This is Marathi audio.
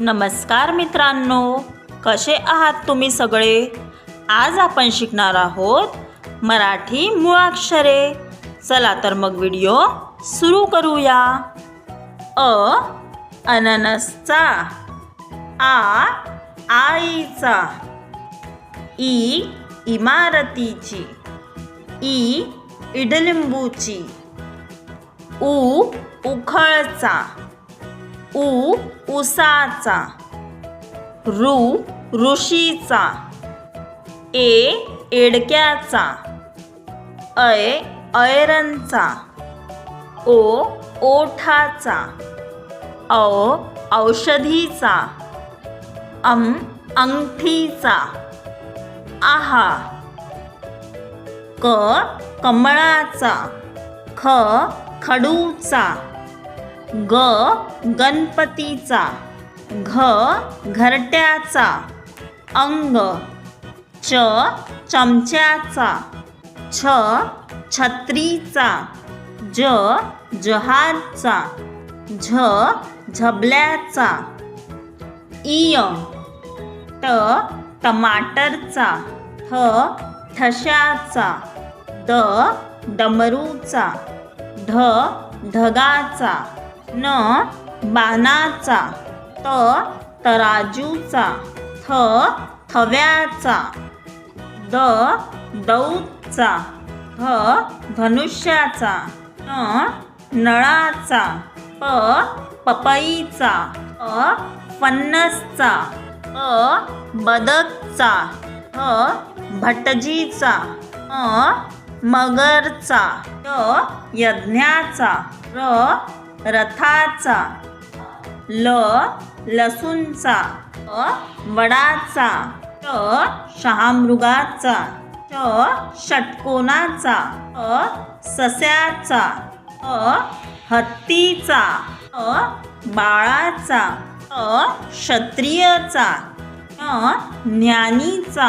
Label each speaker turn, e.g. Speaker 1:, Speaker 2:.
Speaker 1: नमस्कार मित्रांनो कसे आहात तुम्ही सगळे? आज आपण शिकणार आहोत मराठी मुळाक्षरे चला तर मग व्हिडिओ सुरू करूया. अ अननसचा. आ आईचा. ई इमारतीची. ई इडलिंबूची. उ उखळचा. उ उसाचा रु ऋषीचा ए एडक्याचा ऐ ऐरनचा ओ ओठाचा औ औषधीचा अम अंगठीचा आहा क कमळाचा ख खडूचा ग गणपतीचा घ घरट्याचा अंग च चमच्याचा छ छत्रीचा ज जहाजचा झ झबल्याचा इय ट टमाटरचा थ ठशाचा द डमरूचा ढ ढगाचा न बाणाचा त तराजूचा थ थव्याचा द दौचा ध धनुष्याचा न नळाचा प पपईचा अ फन्नसचा अ बदकचा ह भटजीचा अ मगरचा य यज्ञाचा र रथाचा ल लसूणचा अ वडाचा ट शहामृगाचा ष षटकोनाचा अ सस्याचा अ हत्तीचा अ बाळाचा अ क्षत्रियचा अ ज्ञानीचा.